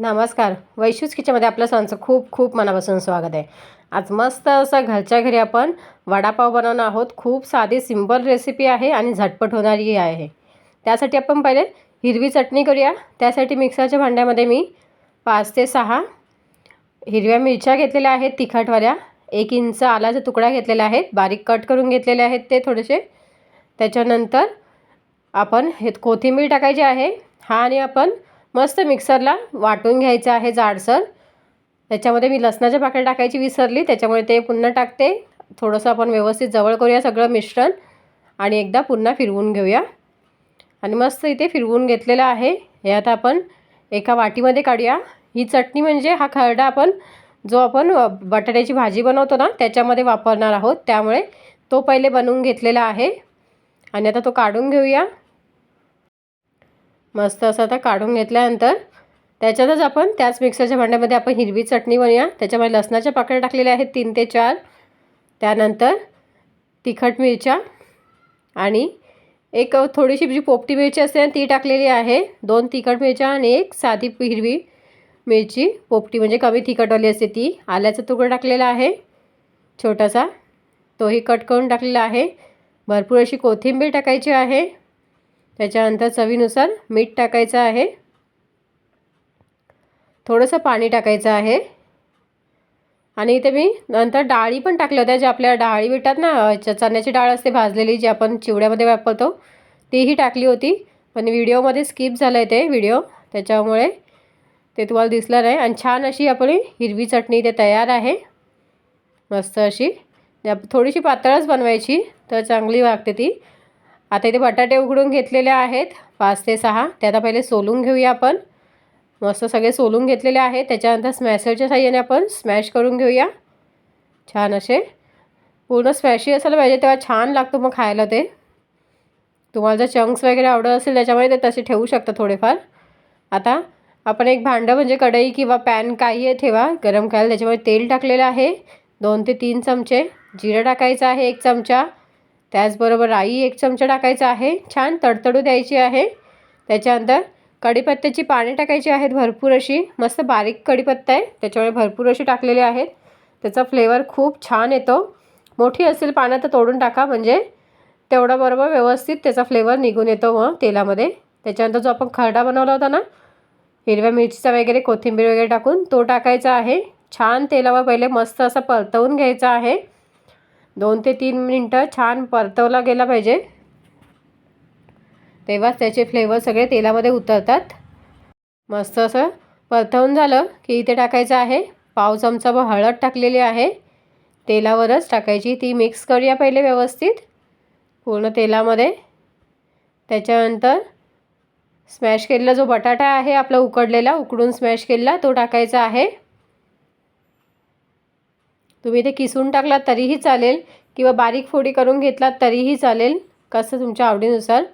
नमस्कार. वैशूज किचनमध्ये आपलं सर्वांचं खूप खूप मनापासून स्वागत आहे. आज मस्त असं घरच्या घरी आपण वडापाव बनवणार आहोत. खूप साधी सिंपल रेसिपी आहे आणि झटपट होणारी आहे. त्यासाठी आपण पहिले हिरवी चटणी करूया. त्यासाठी मिक्सरच्या भांड्यामध्ये मी पाच ते सहा हिरव्या मिरच्या घेतलेल्या आहेत तिखटवाल्या. एक इंच आलाचा तुकडा घेतलेला आहे. बारीक कट करून घेतलेले आहेत ते थोडेसे. त्याच्यानंतर आपण हे कोथिंबीर टाकायची आहे. हा आणि आपण मस्त मिक्सरला वाटून घ्यायचं आहे जाडसर. त्याच्यामध्ये मी लसणाच्या पाकळ्या टाकायची विसरली त्याच्यामुळे ते पुन्हा टाकते. थोडंसं आपण व्यवस्थित जवळ करूया सगळं मिश्रण आणि एकदा पुन्हा फिरवून घेऊया. आणि मस्त इथे फिरवून घेतलेलं आहे. हे आता आपण एका वाटीमध्ये काढूया. ही चटणी म्हणजे हा खरडा आपण जो आपण बटाट्याची भाजी बनवतो ना त्याच्यामध्ये वापरणार आहोत. त्यामुळे तो पहिले बनवून घेतलेला आहे. आणि आता तो काढून घेऊया. मस्त असं आता काढून घेतल्यानंतर त्याच्यातच आपण त्याच मिक्सरच्या भांड्यामध्ये आपण हिरवी चटणी बनवूया. त्याच्यामध्ये लसणाच्या पाकळ्या टाकलेल्या आहेत तीन ते चार. त्यानंतर तिखट मिरच्या आणि एक थोडीशी जी पोपटी मिरची असते ती टाकलेली आहे. दोन तिखट मिरच्या आणि एक साधी हिरवी मिरची पोपटी म्हणजे कमी तिखटवाली असते ती. आल्याचा तुकडा टाकलेला आहे. छोटासा तोही कट करून टाकलेला आहे. भरपूर अशी कोथिंबीर टाकायची आहे. त्याच्यानंतर चवीनुसार मीठ टाकायचं आहे. थोडंसं पाणी टाकायचं आहे. आणि इथे मी नंतर डाळी पण टाकल्या होत्या ज्या आपल्या डाळी भेटतात ना चण्याची डाळ असते भाजलेली जी आपण चिवड्यामध्ये वापरतो तीही टाकली होती. पण व्हिडिओमध्ये स्किप झालं आहे ते व्हिडिओ त्याच्यामुळे ते तुम्हाला दिसलं नाही. आणि छान अशी आपली हिरवी चटणी इथे तयार आहे. मस्त अशी. थोडीशी पातळच बनवायची तर चांगली वागते ती. आता इथे बटाटे उघडून घेतलेले आहेत. पाच ते सहा. ते आता पहिले सोलून घेऊया आपण. मस्त सगळे सोलून घेतलेले आहेत. त्याच्यानंतर स्मॅशरच्या साह्याने आपण स्मॅश करून घेऊया. छान असे. पूर्ण स्मॅशी असायला पाहिजे तेव्हा छान लागतो मग खायला ते. तुम्हाला जर चंक्स वगैरे आवडत असेल त्याच्यामध्ये ते तसे ठेवू शकता थोडेफार. आता आपण एक भांडं म्हणजे कढई किंवा पॅन काही आहे ठेवा. गरम करायला त्याच्यामध्ये तेल टाकलेलं आहे. दोन ते तीन चमचे. जिरं टाकायचं आहे एक चमचा. त्याचबरोबर राई एक चमचा टाकायचा आहे. छान तडतडू द्यायची आहे. त्याच्यानंतर कढीपत्त्याची पाने टाकायची आहेत भरपूर अशी. मस्त बारीक कढीपत्ता आहे. त्याच्यामुळे भरपूर अशी टाकलेली आहेत. त्याचा फ्लेवर खूप छान येतो. मोठी असेल पानं तर तोडून टाका. म्हणजे तेवढा बरोबर व्यवस्थित त्याचा फ्लेवर निघून येतो मग तेलामध्ये. त्याच्यानंतर जो आपण खरडा बनवला होता ना हिरव्या मिरचीचा वगैरे कोथिंबीर वगैरे टाकून तो टाकायचा आहे. छान तेलावर पहिले मस्त असं परतवून घ्यायचा आहे. दोन ते तीन मिनटं छान परतवला गेला पाहिजे. तेव्हाच त्याचे फ्लेवर सगळे तेलामध्ये उतरतात. मस्त असं परतवून झालं की इथे टाकायचं आहे. पाव चमचा हळद टाकलेली आहे. तेलावरच टाकायची ती मिक्स करूया पहिले व्यवस्थित. पूर्ण तेलामध्ये. त्याच्यानंतर स्मॅश केलेला जो बटाटा आहे आपला उकडलेला उकडून स्मॅश केलेला तो टाकायचा आहे. तुम्ही ते किसून टाकलात तरीही चालेल किंवा बारीक फोडी करून घेतलात तरीही चालेल कसं तुमच्या आवडीनुसार.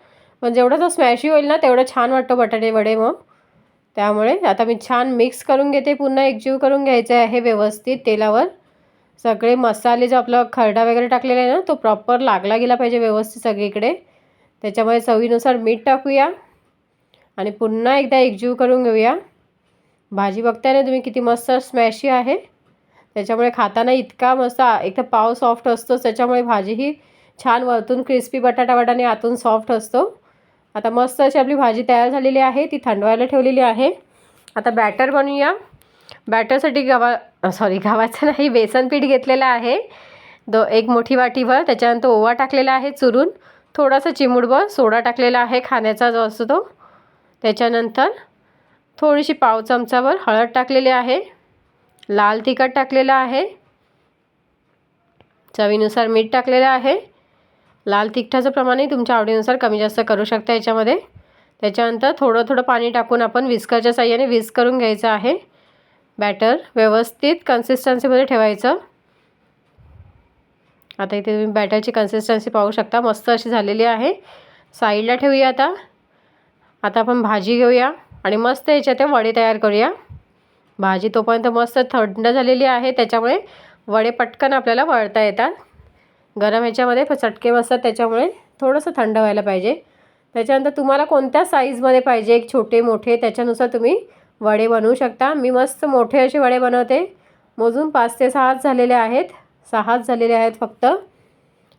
पण जेवढं तो स्मॅशी होईल ना तेवढं छान वाटतं बटाटे वडे मग. त्यामुळे आता मी छान मिक्स करून घेते पुन्हा एकजीव करून घ्यायचं आहे व्यवस्थित तेलावर. सगळे मसाले जो आपला खरडा वगैरे टाकलेला आहे ना तो प्रॉपर लागला गेला पाहिजे व्यवस्थित सगळीकडे. त्याच्यामुळे चवीनुसार मीठ टाकूया. आणि पुन्हा एकदा एकजीव करून घेऊया. भाजी बघताय ना तुम्ही किती मस्त स्मॅशी आहे. त्याच्यामुळे खाताना इतका मस्त एक तर पाव सॉफ्ट असतोच त्याच्यामुळे भाजीही छान वरतून क्रिस्पी बटाटा वाटाने आतून सॉफ्ट असतो. आता मस्त अशी आपली भाजी तयार झालेली आहे ती थंडवायला ठेवलेली आहे. आता बॅटर बनवूया. बॅटरसाठी गवा सॉरी गव्हाचं नाही बेसन पीठ घेतलेलं आहे. दो एक मोठी वाटीभर त्याच्यानंतर ओवा टाकलेला आहे चुरून. थोडासा चिमूडभर सोडा टाकलेला आहे खाण्याचा जो असतो तो. त्याच्यानंतर थोडीशी पाव चमचावर हळद टाकलेली आहे. लाल तिखट टाकलेलं आहे. चवीनुसार मीठ टाकलेलं आहे. लाल तिखटाचं प्रमाणही तुमच्या आवडीनुसार कमी जास्त करू शकता याच्यामध्ये. त्याच्यानंतर थोडं थोडं पाणी टाकून आपण विस्करच्या साह्याने विस्क करून घ्यायचं आहे. बॅटर व्यवस्थित कन्सिस्टन्सीमध्ये ठेवायचं. आता इथे तुम्ही बॅटरची कन्सिस्टन्सी पाहू शकता. मस्त अशी झालेली आहे. साईडला ठेवूया आता. आता आपण भाजी घेऊया आणि मस्त याच्यात वडे तयार करूया. भाजी तोपर्यंत मस्त थंड झालेली आहे त्याच्यामुळे वडे पटकन आपल्याला वळता येतात. गरम ह्याच्यामध्ये चटके बसतात त्याच्यामुळे थोडंसं थंड व्हायला पाहिजे. त्याच्यानंतर तुम्हाला कोणत्या साईजमध्ये पाहिजे एक छोटे मोठे त्याच्यानुसार तुम्ही वडे बनवू शकता. मी मस्त मोठे असे वडे बनवते. मोजून पाच ते सहाच झालेले आहेत. सहाच झालेले आहेत फक्त.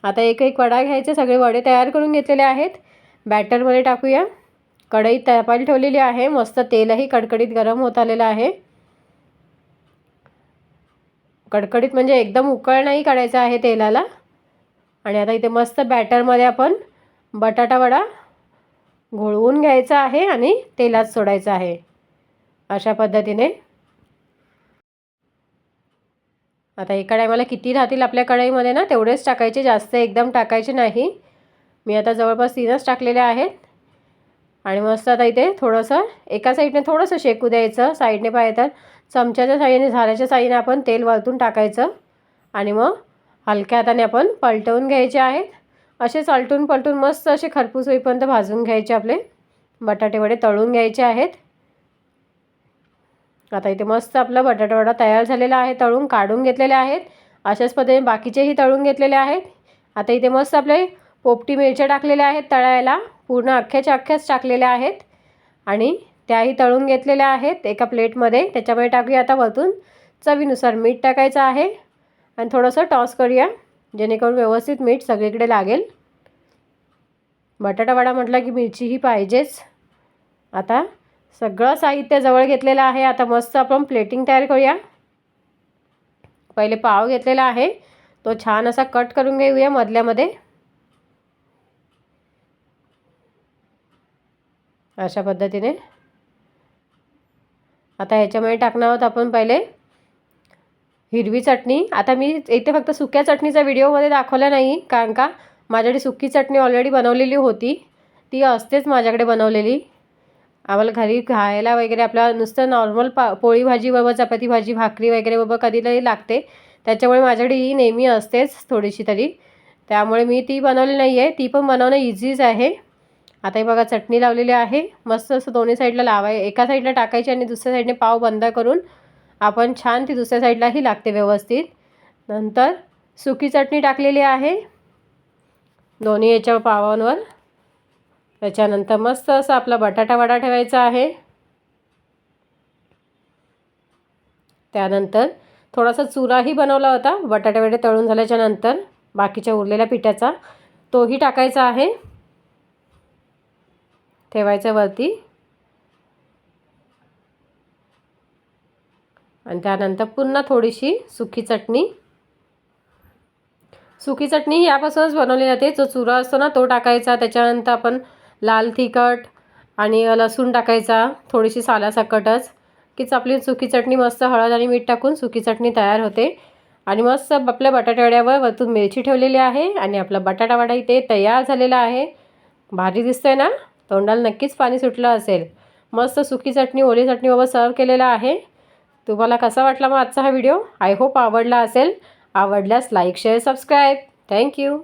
आता एक एक वडा घ्यायचे सगळे वडे तयार करून घेतलेले आहेत. बॅटरमध्ये टाकूया. कढई तापायला ठेवलेली आहे. मस्त तेलही कडकडीत गरम होत आलेलं आहे. कडकडीत म्हणजे एकदम उकळ नाही काढायचा आहे तेलाला. आणि आता इथे मस्त बॅटरमध्ये आपण बटाटा वडा घोळवून घ्यायचा आहे आणि तेलात सोडायचा आहे. अशा पद्धतीने. आता एका टायमाला किती राहतील आपल्या कढईमध्ये ना तेवढेच टाकायचे. जास्त एकदम टाकायचे नाही. मी आता जवळपास तीनच टाकलेले आहेत. आणि मस्त आता इथे थोडंसं एका साईडने थोडंसं शेकू द्यायचं. साईडने पाहिजे तर चमच्याच्या साहाय्याने झाऱ्याच्या साईने आपण तेल वरतून टाकायचं. आणि मग हलक्या हाताने आपण पलटवून घ्यायचे आहेत. असेच आलटून पलटून मस्त असे खरपूस होईपर्यंत भाजून घ्यायचे आपले. बटाटे वडे तळून घ्यायचे आहेत. आता इथे मस्त आपला बटाटेवडा तयार झालेला आहे. तळून काढून घेतलेले आहेत. अशाच पद्धतीने बाकीचेही तळून घेतलेले आहेत. आता इथे मस्त आपले पोपटी मिरच्या टाकलेल्या आहेत तळायला. पूर्ण अख्ख्याच्या अख्ख्याच टाकलेल्या आहेत. आणि त्याही तळून घेतलेल्या आहेत एका प्लेटमध्ये. त्याच्यामध्ये टाकूया आता वरतून चवीनुसार मीठ टाकायचं आहे. आणि थोडंसं टॉस करूया जेणेकरून व्यवस्थित मीठ सगळीकडे लागेल. बटाटा वडा म्हटलं की मिरची ही पाहिजेच. आता सगळं साहित्य जवळ घेतलेलं आहे. आता मस्त आपण प्लेटिंग तयार करूया. पहिले पाव घेतलेला आहे. तो छान असा कट करून घेऊया मधल्यामध्ये. अशा पद्धतीने. आता ह्याच्यामध्ये टाकणार आहोत आपण पहिले हिरवी चटणी. आता मी इथे फक्त सुक्या चटणीचा व्हिडिओमध्ये दाखवला नाही कारण का माझ्याकडे सुकी चटणी ऑलरेडी बनवलेली होती. ती असतेच माझ्याकडे बनवलेली. आम्हाला घरी खायला वगैरे आपल्या नुसतं नॉर्मल पा पोळी भाजी बाबा चपाती भाजी भाकरी वगैरे बाबा कधीतरी लागते. त्याच्यामुळे माझ्याकडे ही नेहमी असतेच थोडीशी तरी. त्यामुळे मी ती बनवली नाही आहे ती पण बनवणं इझीच आहे. आता हे बघा चटणी लावलेली आहे. मस्त असं दोन्ही साईडला लावाय एका साईडला टाकायची आणि दुसऱ्या साईडने पाव बंद करून आपण छान ती दुसऱ्या साईडलाही लागते व्यवस्थित. नंतर सुकी चटणी टाकलेली आहे. दोन्ही याच्या पावांवर. त्याच्यानंतर मस्त असं आपला बटाटा वडा ठेवायचा आहे. त्यानंतर थोडासा चुराही बनवला होता. बटाटे वडे तळून झाल्याच्यानंतर बाकीच्या उरलेल्या पिठाचा तोही टाकायचा आहे. ठेवायचं वरती. आणि त्यानंतर पुन्हा थोडीशी सुकी चटणी. सुकी चटणी यापासूनच बनवली जाते. जो चुरा असतो ना तो टाकायचा. त्याच्यानंतर आपण लाल तिखट आणि लसूण टाकायचा. थोडीशी सालासकटच. कीच आपली सुकी चटणी मस्त हळद आणि मीठ टाकून सुकी चटणी तयार होते. आणि मस्त आपल्या बटाट्यावड्यावर वरतून मिरची ठेवलेली आहे. आणि आपला बटाटावडा इथे तयार झालेला आहे. भारी दिसतंय ना? तोंडाला नक्कीच पाणी सुटलं असेल. मस्त सुकी चटणी ओली चटणीबाबत सर्व केलेला आहे. तुम्हाला कसा वाटला मग आजचा हा व्हिडिओ? आय होप आवडला असेल. आवडल्यास लाईक शेअर सबस्क्राईब थँक्यू